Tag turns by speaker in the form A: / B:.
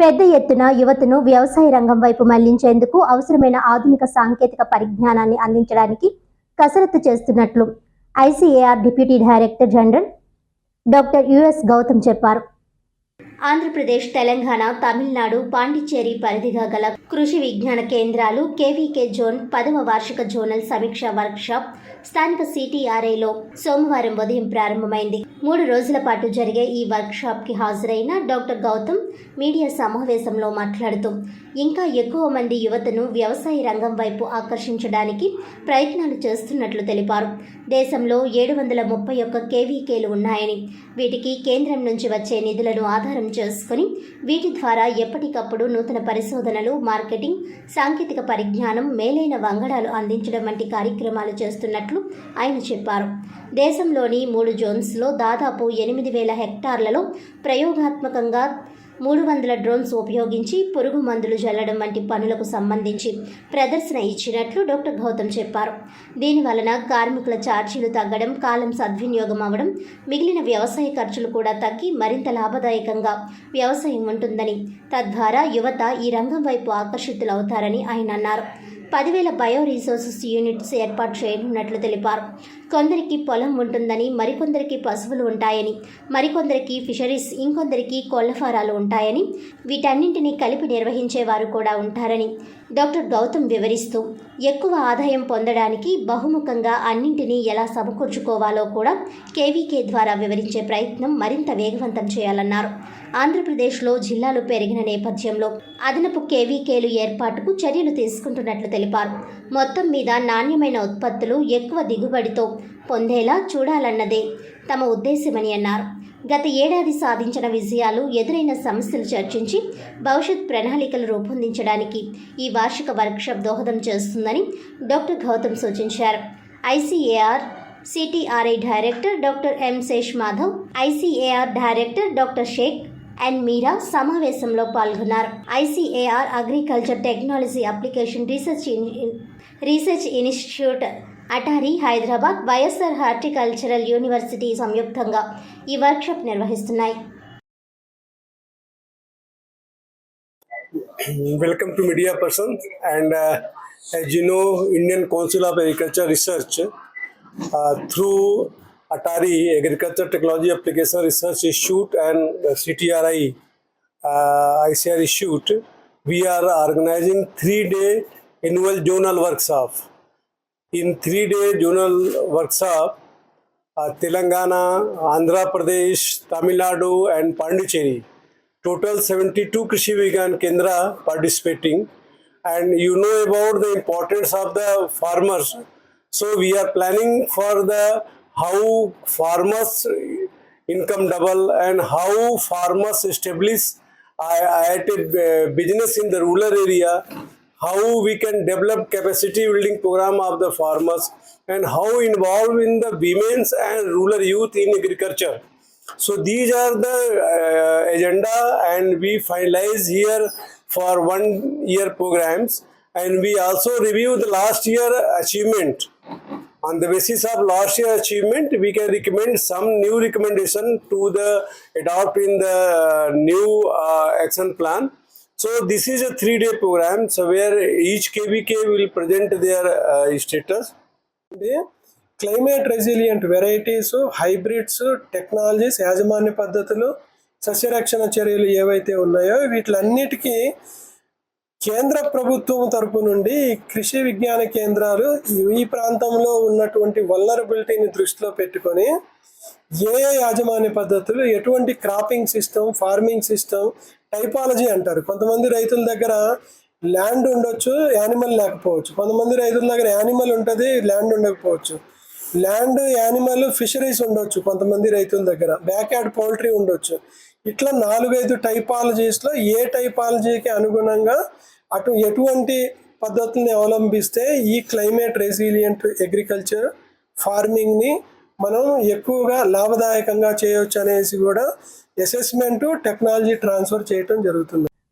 A: పెద్ద ఎత్తున యువతను వ్యవసాయ రంగం వైపు మళ్ళించేందుకు అవసరమైన ఆధునిక సాంకేతిక పరిజ్ఞానాన్ని అందించడానికి కసరత్తు చేస్తున్నట్లు ICAR deputy director general doctor US Gautam చెప్పారు. ఆంధ్రప్రదేశ్ తెలంగాణ తమిళనాడు పాండిచ్చేరి పరిధిగా గల కృషి విజ్ఞాన కేంద్రాలు కేవీకే జోన్ పదవ వార్షిక జోనల్ సమీక్ష వర్క్షాప్ స్థానిక సిటీఆర్ఐలో సోమవారం ఉదయం ప్రారంభమైంది. మూడు రోజుల పాటు జరిగే ఈ వర్క్షాప్కి హాజరైన డాక్టర్ గౌతమ్ మీడియా సమావేశంలో మాట్లాడుతూ ఇంకా ఎక్కువ మంది యువతను వ్యవసాయ రంగం వైపు ఆకర్షించడానికి ప్రయత్నాలు చేస్తున్నట్లు తెలిపారు. దేశంలో ఏడు వందల ముప్పై ఒక్క కేవీకేలు ఉన్నాయని వీటికి కేంద్రం నుంచి వచ్చే నిధులను ఆధారం చేసుకుని వీటి ద్వారా ఎప్పటికప్పుడు నూతన పరిశోధనలు మార్కెటింగ్ సాంకేతిక పరిజ్ఞానం మేలైన వంగడాలు అందించడం వంటి కార్యక్రమాలు చేస్తున్నట్లు ఆయన చెప్పారు. దేశంలోని మూడు జోన్స్లో దాదాపు ఎనిమిది వేల హెక్టార్లలో ప్రయోగాత్మకంగా మూడు వందల డ్రోన్స్ ఉపయోగించి పురుగు మందులు జల్లడం వంటి పనులకు సంబంధించి ప్రదర్శన ఇచ్చినట్లు డాక్టర్ గౌతమ్ చెప్పారు. దీని వలన కార్మికుల ఛార్జీలు తగ్గడం కాలం సద్వినియోగం అవ్వడం మిగిలిన వ్యవసాయ ఖర్చులు కూడా తగ్గి మరింత లాభదాయకంగా వ్యవసాయం ఉంటుందని తద్వారా యువత ఈ రంగం వైపు ఆకర్షితులవుతారని ఆయన అన్నారు. పదివేల బయో రీసోర్సెస్ యూనిట్స్ ఏర్పాటు చేయనున్నట్లు తెలిపారు. కొందరికి పొలం ఉంటుందని మరికొందరికి పశువులు ఉంటాయని మరికొందరికి ఫిషరీస్ ఇంకొందరికి కోళ్ళ ఫారాలు ఉంటాయని వీటన్నింటినీ కలిపి నిర్వహించేవారు కూడా ఉంటారని డాక్టర్ గౌతమ్ వివరిస్తూ ఎక్కువ ఆదాయం పొందడానికి బహుముఖంగా అన్నింటినీ ఎలా సమకూర్చుకోవాలో కూడా కేవీకే ద్వారా వివరించే ప్రయత్నం మరింత వేగవంతం చేయాలన్నారు. ఆంధ్రప్రదేశ్లో జిల్లాలు పెరిగిన నేపథ్యంలో అదనపు కేవీకేలు ఏర్పాటుకు చర్యలు తీసుకుంటున్నట్లు తెలిపారు. మొత్తం మీద నాణ్యమైన ఉత్పత్తులు ఎక్కువ దిగుబడితో పొందేలా చూడాలన్నదే తమ ఉద్దేశమని అన్నారు. గత ఏడాది సాధించిన విజయాలు ఎదురైన సమస్యలు చర్చించి భవిష్యత్ ప్రణాళికలు రూపొందించడానికి ఈ వార్షిక వర్క్షాప్ దోహదం చేస్తుందని డాక్టర్ గౌతమ్ సూచించారు. ICAR CTRI director doctor M Sesh Madhav ICAR director doctor Sheikh and Meera సమావేశంలో పాల్గొన్నారు. ICAR agriculture technology application research research institute ATARI Hyderabad YSR horticultural university సంయుక్తంగా ఈ వర్క్షాప్ నిర్వహిస్తున్నాయి
B: welcome to media person and uh, as you know indian council of agriculture research uh, through atari agriculture technology application research institute and uh, ctri uh, icr institute we are organizing three day annual zonal workshop in three day zonal workshop uh, telangana andhra pradesh tamil nadu and pondicherry total 72 Krishi Vigyan Kendra participating and you know about the importance of the farmers. So we are planning for the how farmers income double and how farmers establish I- IIT uh, business in the rural area, how we can develop capacity building program of the farmers and how involve in the women's and rural youth in agriculture. So these are the uh, agenda and we finalize here for one year programs and we also review the last year achievement. On the basis of last year achievement, we can recommend some new recommendation to the adopt in the new uh, action plan. So this is a three-day program. So where each KVK will present their uh, status.
C: ఇది climate resilient varieties hybrids technologies యాజమాన్య పద్ధతులు సస్యరక్షణ చర్యలు ఏవైతే ఉన్నాయో వీటిలన్నిటికీ కేంద్ర ప్రభుత్వం తరపు నుండి కృషి విజ్ఞాన కేంద్రాలు ఈ- ప్రాంతంలో ఉన్నటువంటి వల్నరబిలిటీని దృష్టిలో పెట్టుకొని ఏ యాజమాన్య పద్ధతులు ఎటువంటి cropping system farming system typology అంటారు. కొంతమంది రైతుల దగ్గర ల్యాండ్ ఉండొచ్చు యానిమల్ లేకపోవచ్చు. కొంతమంది రైతుల దగ్గర యానిమల్ ఉంటుంది ల్యాండ్ ఉండకపోవచ్చు. ల్యాండ్ యానిమల్ ఫిషరీస్ ఉండొచ్చు కొంతమంది రైతుల దగ్గర. బ్యాక్ యార్డ్ పౌల్ట్రీ ఉండొచ్చు. ఇట్లా నాలుగైదు టైపాలజీస్లో ఏ టైపాలజీకి అనుగుణంగా అటు ఎటువంటి పద్ధతుల్ని అవలంబిస్తే ఈ క్లైమేట్ రెసిలియంట్ అగ్రికల్చర్ ఫార్మింగ్ని మనం ఎక్కువగా లాభదాయకంగా చేయవచ్చు అనేసి కూడా అసెస్మెంట్ టెక్నాలజీ ట్రాన్స్ఫర్ చేయటం జరుగుతుంది.